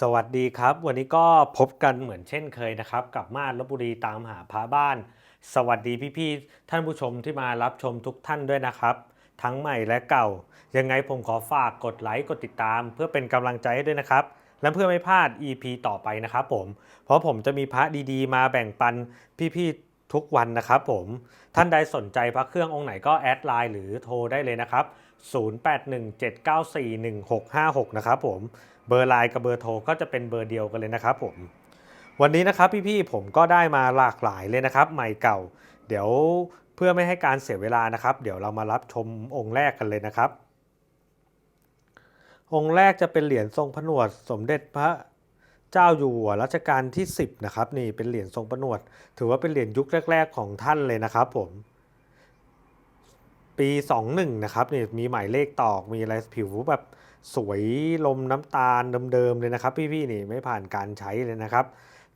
สวัสดีครับ วันนี้ก็พบกันเหมือนเช่นเคยนะครับ กับมาดลบบุรีตามหาพระบ้าน สวัสดีพี่ๆท่านผู้ชมที่มารับชมทุกท่านด้วยนะครับ ทั้งใหม่และเก่า ยังไงผมขอฝากกดไลค์กดติดตาม เพื่อเป็นกำลังใจให้ด้วยนะครับ และเพื่อไม่พลาด EP ต่อไปนะครับผม เพราะผมจะมีพระดีๆ มาแบ่งปันพี่ๆทุกวันนะครับผมท่านใดสนใจพระเครื่ององค์ไหนก็แอดไลน์หรือโทรได้เลยนะครับ 0817941656 นะครับผมเบอร์ไลน์กับเบอร์โทรก็จะเป็นเบอร์เดียวกันเลยนะครับผมวันนี้นะครับพี่ๆผมก็ได้มาหลากหลายเลยนะครับใหม่เก่า เดี๋ยวเพื่อไม่ให้การเสียเวลานะครับ เดี๋ยวเรามารับชมองค์แรกกันเลยนะครับ องค์แรกจะเป็นเหรียญทรงผนวดสมเด็จพระเจ้าอยู่หัวรัชกาลที่ 10 นะครับ นี่เป็นเหรียญทรงผนวด ถือว่าเป็นเหรียญยุคแรก ๆ ของท่านเลยนะครับผม ปี 21 นะครับนี่มีหมายเลขตอกมีอะไรผิวแบบสวยลมน้ำตาลเดิมๆเลยนะครับ พี่ๆนี่ไม่ผ่านการใช้เลยนะครับ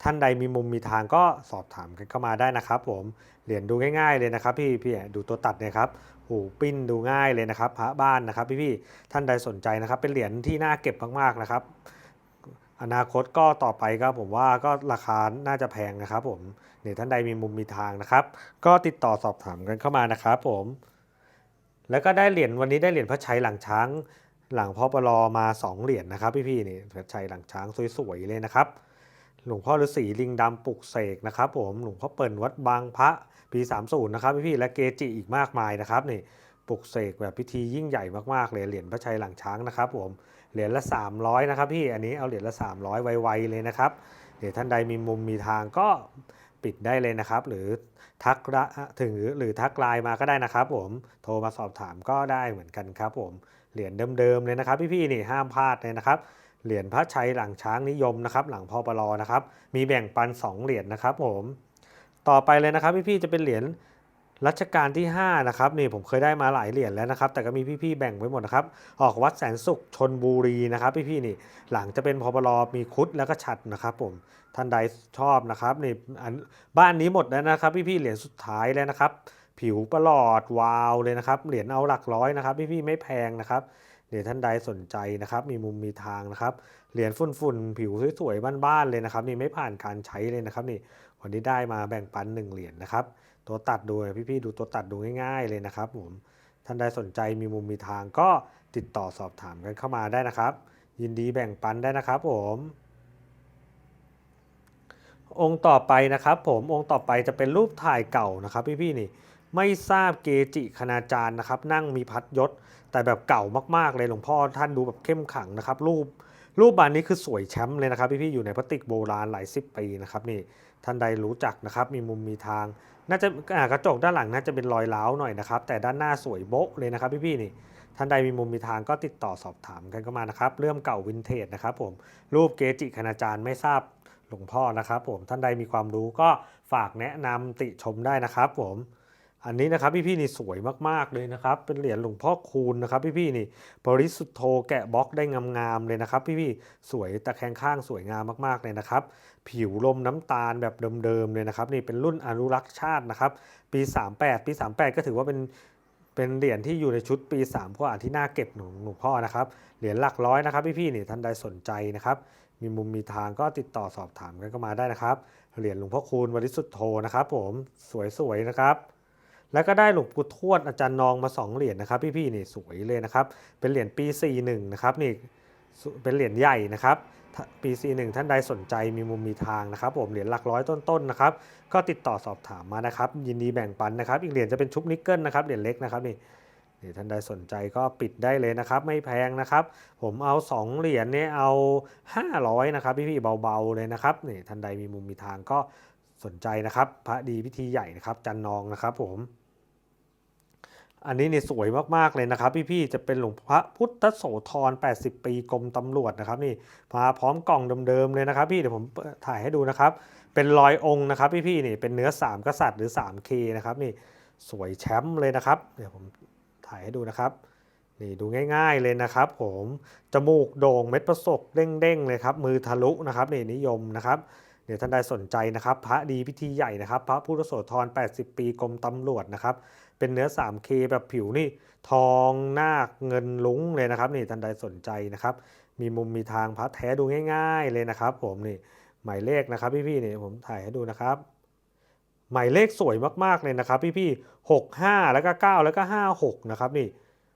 ท่านใดมีมุมมีทางก็สอบถามกันเข้ามาได้นะครับผมเหรียญดูง่ายๆเลยนะครับ พี่พี่ดูตัวตัดเนี่ยครับหูปิ้นดูง่ายเลยนะครับพระบ้านนะครับ พี่ๆท่านใดสนใจนะครับ เป็นเหรียญที่น่าเก็บมากๆนะครับ อนาคตก็ต่อไปก็ผมว่าก็ราคาน่าจะแพงนะครับ ผมเนี่ยท่านใดมีมุมมีทางนะครับ ก็ติดต่อสอบถามกันเข้ามานะครับ ผม แล้วก็ได้เหรียญวันนี้ได้เหรียญพระชัยหลังช้าง หลังพ่อปลอมา 2 เหรียญนะครับพี่ๆนี่พระชัยหลังช้างสวยๆเลยนะครับ หลวงพ่อฤาษีลิงดำปลุกเสกนะครับผมหลวงพ่อเปิ่นวัดบางพระปี30นะครับพี่ๆและเกจิอีกมากมายนะครับนี่ปลุกเสกแบบพิธียิ่งใหญ่มากๆเลยเหรียญพระชัยหลังช้างนะครับผมเหรียญละ 300นะครับพี่อันนี้เอาเหรียญละ 300 ไวๆเลยนะครับเดี๋ยวท่านใดมีมุมมีทางก็ ปิดได้เลยนะครับ หรือทักระถึงหรือทักไลน์มาก็ได้นะครับ ผมโทรมาสอบถามก็ได้เหมือนกันครับผมเหรียญเดิมๆเลยนะครับ พี่ๆนี่ห้ามพลาดเลยนะครับเหรียญพระชัยหลังช้างนิยมนะครับ หลังพอปลอนะครับ มีแบ่งปัน 2 เหรียญนะครับ ผม ต่อไปเลยนะครับ พี่ๆจะเป็นเหรียญ รัชกาลที่5นะครับนี่ผมเคยได้มาหลายเหรียญแล้วนะครับ แต่ก็มีพี่ๆแบ่งไว้หมดนะครับ ออกวัดแสนสุขชนบุรีนะครับพี่ๆนี่หลังจะเป็นพอปลอมีคุดแล้วก็ฉัดนะครับ ผมท่านใดชอบนะครับนี่อันบ้านนี้หมดแล้วนะครับพี่ๆเหรียญสุดท้ายแล้วนะครับ ผิวประหลอดวาวเลยนะครับ เหรียญเอาหลักร้อยนะครับ พี่ๆไม่แพงนะครับเดี๋ยวท่านใดสนใจนะครับ มีมุมมีทางนะครับ เหรียญฝุ่นๆผิวสวยๆบ้านๆเลยนะครับ นี่ไม่ผ่านการใช้เลยนะครับ นี่วันนี้ได้มาแบ่งปันหนึ่งเหรียญนะครับ ตัวตัดดูพี่ๆดูตัวตัดดูง่ายๆเลยนะครับผมท่านใดสนใจมีมุมมีทางก็ติดต่อสอบถามกันเข้ามาได้นะครับ ยินดีแบ่งปันได้นะครับผม องค์ต่อไปนะครับ ผมองค์ต่อไปจะเป็นรูปถ่ายเก่านะครับ พี่ๆนี่ไม่ทราบเกจิคณาจารย์นะครับ นั่งมีพัดยศ แต่แบบเก่ามากๆเลยหลวงพ่อท่านดูแบบเข้มขังนะครับ รูปรูปบานนี้คือสวยแชมป์เลยนะครับ พี่ๆอยู่ในพลาสติกโบราณหลายสิบปีนะครับนี่ ท่านใดรู้จักนะครับ มีมุมมีทาง น่าจะากระจกด้านหลังน่าจะเป็นรอยร้าวหน่อยนะครับ แต่ด้านหน้าสวยโบ๊ะเลยนะครับพี่ๆนี่ ท่านใดมีมุมมีทางก็ติดต่อสอบถามกันเข้ามานะครับ เรื่องเก่าวินเทจนะครับผม รูปเกจิคณาจารย์ไม่ทราบหลวงพ่อนะครับผม ท่านใดมีความรู้ก็ฝากแนะนำติชมได้นะครับผม อันนี้นะครับพี่ๆนี่สวยมากๆเลยนะครับ เป็นเหรียญหลวงพ่อคูณนะครับพี่ๆนี่บริสุทธโธแกะบล็อกได้งามๆเลยนะครับ พี่ๆสวยตะแคงข้างสวยงามมากๆเลยนะครับ ผิวลมน้ำตาลแบบเดิมๆเลยนะครับ นี่เป็นรุ่นอนุรักษ์ชาตินะครับ ปี 38 ปี 38 ก็ถือว่าเป็นเป็นเหรียญที่อยู่ในชุดปี3กว่าที่น่าเก็บหลวงหลวงพ่อนะครับเหรียญหลักร้อยนะครับ พี่ๆนี่ท่านใดสนใจนะครับมีมุมมีทางก็ติดต่อสอบถามกันเข้ามาได้นะครับเหรียญหลวงพ่อคูณบริสุทธโธนะครับ ผมสวยๆนะครับ แล้วก็ได้หลวงปู่ทวดอาจารย์นองมา 2 เหรียญนะครับพี่ๆนี่สวยเลยนะครับ เป็นเหรียญปี 41 นะครับนี่เป็นเหรียญใหญ่นะครับปี 41 ท่านใดสนใจมีมุมมีทางนะครับผมเหรียญหลักร้อยต้นๆนะครับก็ติดต่อสอบถามมานะครับ ยินดีแบ่งปันนะครับ อีกเหรียญจะเป็นชุบนิกเกิลนะครับเหรียญเล็กนะครับนี่นี่ท่านใดสนใจก็ปิดได้เลยนะครับ ไม่แพงนะครับ ผมเอา 2 เหรียญเนี่ยเอา 500นะครับพี่ๆเบาๆเลยนะครับนี่ท่านใดมีมุมมีทางก็สนใจนะครับ พระดีพิธีใหญ่นะครับ จันนองนะครับผม อันนี้เนี่ยสวยมากๆเลยนะครับ พี่ๆจะเป็นหลวงพระพุทธโสธร 80 ปีกรมตำรวจนะครับนี่มาพร้อมกล่องเดิมๆเลยนะครับ พี่เดี๋ยวผมถ่ายให้ดูนะครับ เป็นรอยองค์นะครับ พี่ๆนี่เป็นเนื้อ 3 กษัตริย์หรือ 3K นะครับนี่สวยแชมป์เลยนะครับเดี๋ยวผมถ่ายให้ดูนะครับนี่ดูง่ายๆเลยนะครับ ผมจมูกโด่งเม็ดประสกเด้งๆเลยครับมือทะลุนะครับนี่นิยมนะครับเดี๋ยวท่านใดสนใจนะครับ พระดีพิธีใหญ่นะครับ พระพุทธโสธร 80 ปีกรมตำรวจนะครับ เป็นเนื้อ 3K แบบผิวนี่ทองนาคเงินลุ้งเลยนะครับนี่ท่านใดสนใจนะครับ มีมุมมีทางพระแท้ดูง่าย ๆเลยนะครับผมนี่หมายเลขนะครับพี่ๆนี่ผมถ่ายให้ดูนะครับ หมายเลขสวยมากๆเลยนะครับ พี่ๆหกห้าแล้วก็เก้าแล้วก็ห้าหกนะครับนี่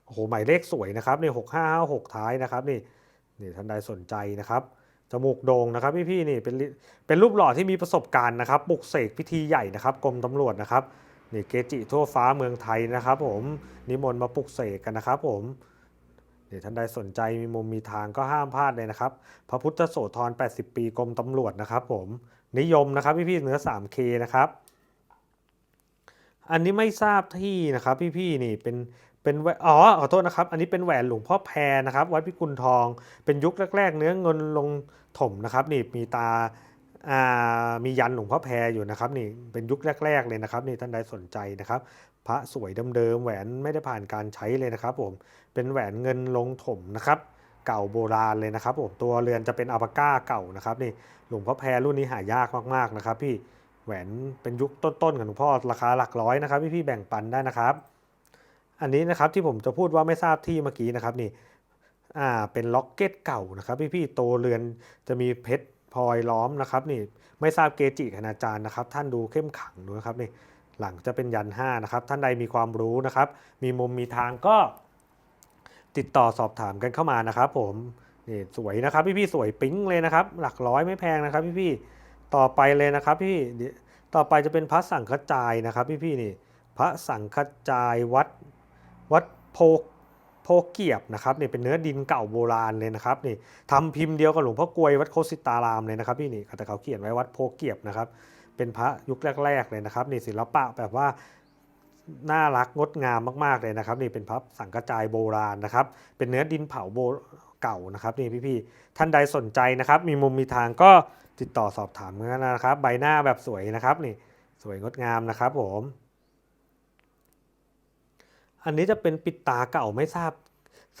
โอ้โหหมายเลขสวยนะครับนี่หกห้าห้าหกท้ายนะครับนี่นี่ท่านใดสนใจนะครับจมูกโด่งนะครับพี่ๆนี่เป็นเป็นรูปหล่อที่มีประสบการณ์นะครับปลุกเสกพิธีใหญ่นะครับกรมตำรวจนะครับ นี่เกจิทั่วฟ้าเมืองไทยนะครับผมนิมนต์มาปลุกเสกกันนะครับผมนี่ท่านใดสนใจมีมุมมีทางก็ห้ามพลาดเลยนะครับ พระพุทธโสธร 80 ปีกรมตำรวจนะครับผมนิยมนะครับพี่ๆเนื้อ 3K นะครับ อันนี้ไม่ทราบที่นะครับพี่ๆนี่เป็นเป็นแหวนอ๋อขอโทษนะครับ อันนี้เป็นแหวนหลวงพ่อแพรนะครับ วัดพิกุลทอง เป็นยุคแรก ๆ เนื้อเงินลงถมนะครับ นี่มีตา มียันหลวงพ่อแพรอยู่นะครับนี่เป็นยุคแรก ๆเลยนะครับนี่ท่านใดสนใจนะครับ พระสวยเดิมๆแหวนไม่ได้ผ่านการใช้เลยนะครับผมเป็นแหวนเงินลงถมนะครับเก่าโบราณเลยนะครับผมตัวเรือนจะเป็นอัปาก้าเก่านะครับนี่หลวงพ่อแพรรุ่นนี้หายากมากๆนะครับ พี่แหวนเป็นยุคต้นๆของหลวงพ่อราคาหลักร้อยนะครับพี่ๆแบ่งปันได้นะครับ อันนี้นะครับที่ผมจะพูดว่าไม่ทราบที่เมื่อกี้นะครับนี่อ่าเป็นล็อกเก็ตเก่านะครับ พี่ๆตัวเรือนจะมีเพชร พลอยล้อมนะครับนี่ไม่ทราบเกจิคณาจารย์นะครับ ท่านดูเข้มขังดูนะครับนี่หลังจะเป็นยันห้านะครับท่านใดมีความรู้นะครับ มีมุมมีทางก็ติดต่อสอบถามกันเข้ามานะครับ ผมนี่สวยนะครับพี่ๆสวยปิ๊งเลยนะครับ หลักร้อยไม่แพงนะครับพี่ๆต่อไปเลยนะครับพี่เดี๋ยวต่อไปจะเป็นพระสังฆจายนะครับพี่ๆนี่พระสังฆจายวัดวัดโพ โพเกียบนะครับเนี่ยเป็นเนื้อดินเก่าโบราณเลยนะครับนี่ทำพิมพ์เดียวกับหลวงพ่อกลวยวัดโคสิตารามเลยนะครับพี่นี่แต่เขาเขียนไว้วัดโพเกียบนะครับเป็นพระยุคแรก ๆ เลยนะครับนี่ศิลปะแบบว่าน่ารักงดงามมากๆเลยนะครับนี่เป็นพระสังกจายโบราณนะครับเป็นเนื้อดินเผาโบเก่านะครับนี่พี่ๆท่านใดสนใจนะครับ มีมุมมีทางก็ติดต่อสอบถามกันนะครับ ใบหน้าแบบสวยนะครับนี่สวยงดงามนะครับผม อันนี้จะเป็นปิดตาเก่าไม่ทราบ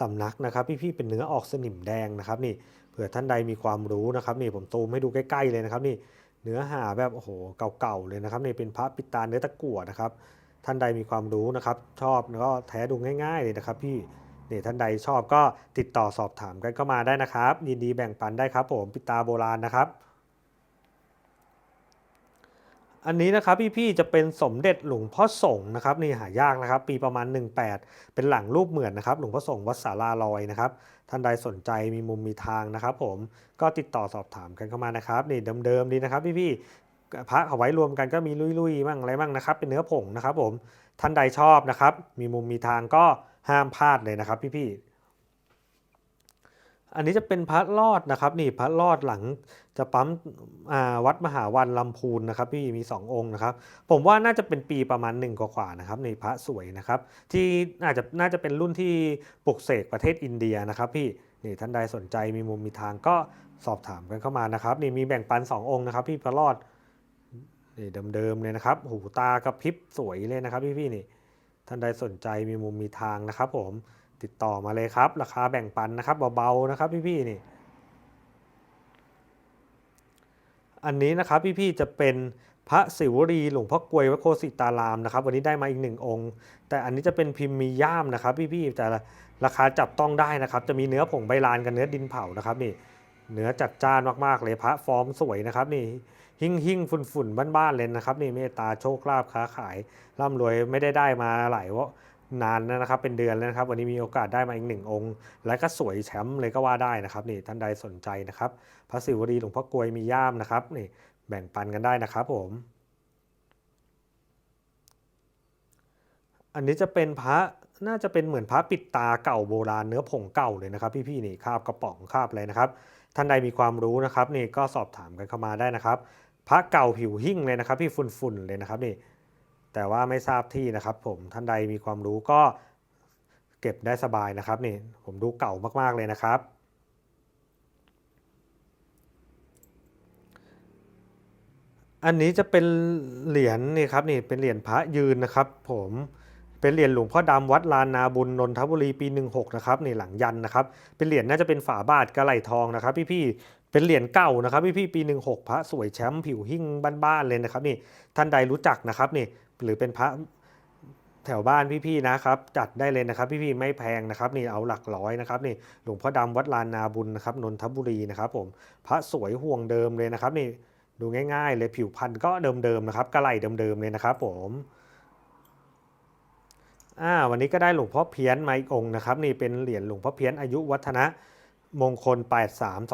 สำนักนะครับ พี่ๆเป็นเนื้อออกสนิมแดงนะครับนี่เผื่อท่านใดมีความรู้นะครับนี่ผมตูมให้ดูใกล้ๆเลยนะครับนี่เนื้อหาแบบโอ้โหเก่าๆเลยนะครับนี่เป็นพระปิดตาเนื้อตะกั่วนะครับท่านใดมีความรู้นะครับชอบก็แท้ดูง่าย ๆ เลยนะครับพี่นี่ท่านใดชอบก็ติดต่อสอบถามกันเข้ามาได้นะครับ ยินดีแบ่งปันได้ครับผมปิดตาโบราณนะครับ อันนี้นะครับพี่ๆจะเป็นสมเด็จหลวงพ่อสงฆ์นะครับนี่หายากนะครับ ปีประมาณ 18 เป็นหลังรูปเหมือนนะครับหลวงพ่อสงฆ์วัดสาราลอยนะครับท่านใดสนใจมีมุมมีทางนะครับ ผมก็ติดต่อสอบถามกันเข้ามานะครับนี่เดิมๆดีนะครับพี่ๆพระเอาไว้รวมกันก็มีลุยๆมั่งอะไรมั่งนะครับ เป็นเนื้อผงนะครับ ผมท่านใดชอบนะครับ มีมุมมีทางก็ห้ามพลาดเลยนะครับ พี่ๆ อันนี้จะเป็นพระรอดนะครับนี่พระรอดหลังจะปั๊มวัดมหาวันลำพูนนะครับพี่มี 2 องค์นะครับ ผมว่าน่าจะเป็นปีประมาณ1กว่าๆนะครับในพระสวยนะครับ ที่อาจจะน่าจะเป็นรุ่นที่ปลุกเสกประเทศอินเดียนะครับ พี่นี่ท่านใดสนใจมีมุมมีทางก็สอบถามกันเข้ามานะครับนี่มีแบ่งปัน 2 องค์นะครับ พี่พระรอดนี่เดิมๆเลยนะครับ หูตากระพริบสวยเลยนะครับ พี่ๆนี่ท่านใดสนใจมีมุมมีทางนะครับ ผม ติดต่อมาเลยครับ ราคาแบ่งปันนะครับเบาๆนะครับพี่ๆนี่ อันนี้นะครับพี่ๆจะเป็นพระศิวรีหลวงพ่อกลวยวัดโคสิตารามนะครับ วันนี้ได้มาอีกหนึ่งองค์ แต่อันนี้จะเป็นพิมพ์มีย่ามนะครับ พี่ๆแต่ราคาจับต้องได้นะครับ จะมีเนื้อผงใบลานกับเนื้อดินเผานะครับนี่เนื้อจัดจ้านมากๆเลยพระฟอร์มสวยนะครับนี่หิ่งหิ่งฝุ่นฝุ่นบ้านๆเลยนะครับ นี่เมตตาโชคลาภค้าขายร่ำรวยไม่ได้ได้มาหลายว่า นานแล้วนะครับเป็นเดือนแล้วนะครับ วันนี้มีโอกาสได้มาอีกหนึ่งองค์ และก็สวยแชมป์เลยก็ว่าได้นะครับนี่ท่านใดสนใจนะครับ พระศิวลีหลวงพ่อกลวยมีย่ามนะครับนี่แบ่งปันกันได้นะครับผม อันนี้จะเป็นพระน่าจะเป็นเหมือนพระปิดตาเก่าโบราณเนื้อผงเก่าเลยนะครับ พี่ๆนี่คาบกระป๋องคาบอะไรนะครับ ท่านใดมีความรู้นะครับนี่ก็สอบถามกันเข้ามาได้นะครับ พระเก่าผิวหิ่งเลยนะครับ พี่ฝุ่นๆเลยนะครับนี่ แต่ว่าไม่ทราบที่นะครับผมท่านใดมีความรู้ก็เก็บได้สบายนะครับนี่ผมดูเก่ามากๆเลยนะครับ อันนี้จะเป็นเหรียญนี่ครับนี่เป็นเหรียญพระยืนนะครับ ผมเป็นเหรียญหลวงพ่อดำวัดลานนาบุญนนทบุรีปี 16นะครับนี่หลังยันนะครับ เป็นเหรียญน่าจะเป็นฝาบาทกระไหลทองนะครับ พี่ๆเป็นเหรียญเก่านะครับพี่ๆปี 16 พระสวยแชมป์ผิวหิ่งบ้านๆเลยนะครับนี่ท่านใดรู้จักนะครับนี่ หรือเป็นพระแถวบ้านพี่ๆนะครับ จัดได้เลยนะครับ พี่ๆไม่แพงนะครับ นี่เอาหลักร้อยนะครับนี่หลวงพ่อดำวัดลานนาบุญนะครับนนทบุรีนะครับ ผมพระสวยห่วงเดิมเลยนะครับ นี่ดูง่าย ๆ เลยผิวพันธุ์ก็เดิมๆนะครับกระไหล่เดิมๆเลยนะครับ ผมอ่าวันนี้ก็ได้หลวงพ่อเพี้ยนมาอีกองค์นะครับ นี่เป็นเหรียญหลวงพ่อเพี้ยนอายุวัฒนะมงคล 83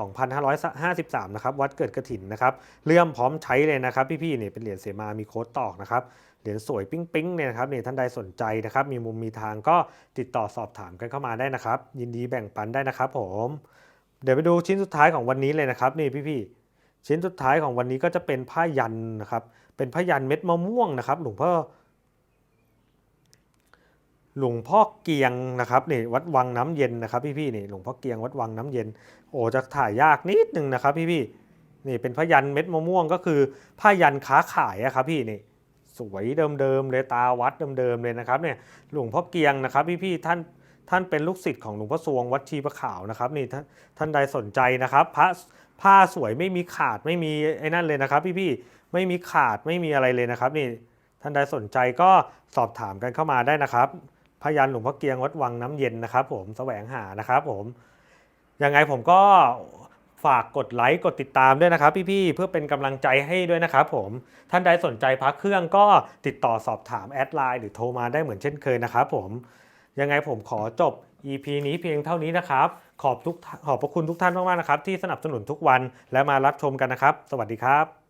2553 นะครับ วัดเกิดกระถินนะครับ เลื่อมพร้อมใช้เลยนะครับ พี่ๆนี่เป็นเหรียญเสมามีโค้ดตอกนะครับ เหรียญสวยปิ๊งๆเนี่ยนะครับนี่ท่านใดสนใจนะครับ มีมุมมีทางก็ติดต่อสอบถามกันเข้ามาได้นะครับ ยินดีแบ่งปันได้นะครับ ผม เดี๋ยวไปดูชิ้นสุดท้ายของวันนี้เลยนะครับนี่พี่ๆชิ้นสุดท้ายของวันนี้ก็จะเป็นผ้ายันนะครับ เป็นผ้ายันเม็ดมะม่วงนะครับ หลวงพ่อหลวงพ่อเกียงนะครับนี่วัดวังน้ำเย็นนะครับ พี่ๆนี่หลวงพ่อเกียงวัดวังน้ำเย็น โอ้จะถ่ายยากนิดนึงนะครับ พี่ๆนี่เป็นพยันเม็ดมะม่วงก็คือผ้ายันค้าขายอะครับพี่นี่ สวยเดิมๆเลยตาวัดเดิมๆเลยนะครับเนี่ยหลวงพ่อเกียงนะครับพี่ๆท่านท่านเป็นลูกศิษย์ของหลวงพ่อสวงวัดชีประขาวนะครับนี่ท่านท่านใดสนใจนะครับ พระผ้าสวยไม่มีขาดไม่มีไอ้นั่นเลยนะครับ พี่ๆไม่มีขาดไม่มีอะไรเลยนะครับนี่ท่านใดสนใจก็สอบถามกันเข้ามาได้นะครับพยันหลวงพ่อเกียงวัดวังน้ำเย็นนะครับ ผมแสวงหานะครับ ผมยังไงผมก็ ฝากกดไลค์กดติดตามด้วยนะครับพี่ๆเพื่อเป็นกำลังใจให้ด้วยนะครับผม ท่านใดสนใจพักเครื่องก็ติดต่อสอบถามแอดไลน์หรือโทรมาได้เหมือนเช่นเคยนะครับผม ยังไงผมขอจบ EP นี้เพียงเท่านี้นะครับ ขอบทุกขอบพระคุณทุกท่านมากๆนะครับ ที่สนับสนุนทุกวันและมารับชมกันนะครับ สวัสดีครับ